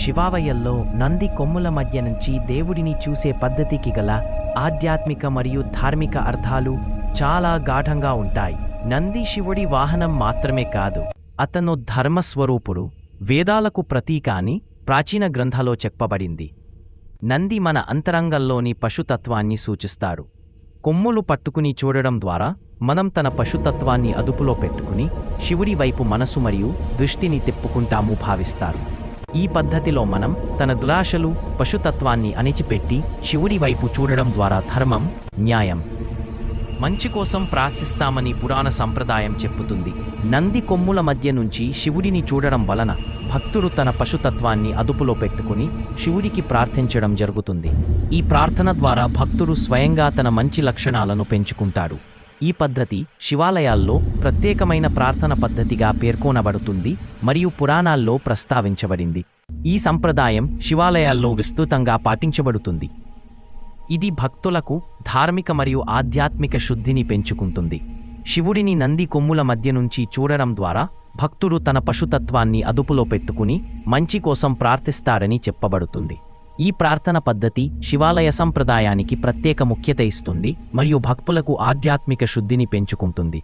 శివావయంలో నంది కొమ్ముల మధ్య నుంచి దేవుడిని చూసే పద్ధతికి గల ఆధ్యాత్మిక మరియు ధార్మిక అర్థాలు చాలా గాఢంగా ఉంటాయి. నంది శివుడి వాహనం మాత్రమే కాదు అతను ధర్మస్వరూపుడు వేదాలకు ప్రతీక అని ప్రాచీన గ్రంథాలో చెప్పబడింది. నంది మన అంతరంగంలోని పశుతత్వాన్ని సూచిస్తాడు. కొమ్ములు పట్టుకుని చూడడం ద్వారా మనం తన పశుతత్వాన్ని అదుపులో పెట్టుకుని శివుడి వైపు మనసు మరియు దృష్టిని తిప్పుకుంటాము భావిస్తారు. ఈ పద్ధతిలో మనం తన దురాశలు పశుతత్వాన్ని అణిచిపెట్టి శివుడి వైపు చూడడం ద్వారా ధర్మం న్యాయం మంచి కోసం ప్రార్థిస్తామని పురాణ సంప్రదాయం చెప్పుతుంది నంది కొమ్ముల మధ్య నుంచి శివుడిని చూడడం వలన భక్తుడు తన పశుతత్వాన్ని అదుపులో పెట్టుకుని శివుడికి ప్రార్థించడం జరుగుతుంది. ఈ ప్రార్థన ద్వారా భక్తుడు స్వయంగా తన మంచి లక్షణాలను పెంచుకుంటాడు. ఈ పద్ధతి శివాలయాల్లో ప్రత్యేకమైన ప్రార్థన పద్ధతిగా పేర్కొనబడుతుంది మరియు పురాణాల్లో ప్రస్తావించబడింది. ఈ సంప్రదాయం శివాలయాల్లో విస్తృతంగా పాటించబడుతుంది. ఇది భక్తులకు ధార్మిక మరియు ఆధ్యాత్మిక శుద్ధిని పెంచుకుంటుంది. శివుడిని నంది కొమ్ముల మధ్య నుంచి చూడడం ద్వారా భక్తుడు తన పశుతత్వాన్ని అదుపులో పెట్టుకుని మంచి కోసం ప్రార్థిస్తాడని చెప్పబడుతుంది. ఈ ప్రార్థన పద్ధతి శివాలయ సంప్రదాయానికి ప్రత్యేక ముఖ్యత ఇస్తుంది మరియు భక్తులకు ఆధ్యాత్మిక శుద్ధిని పెంచుకుంటుంది.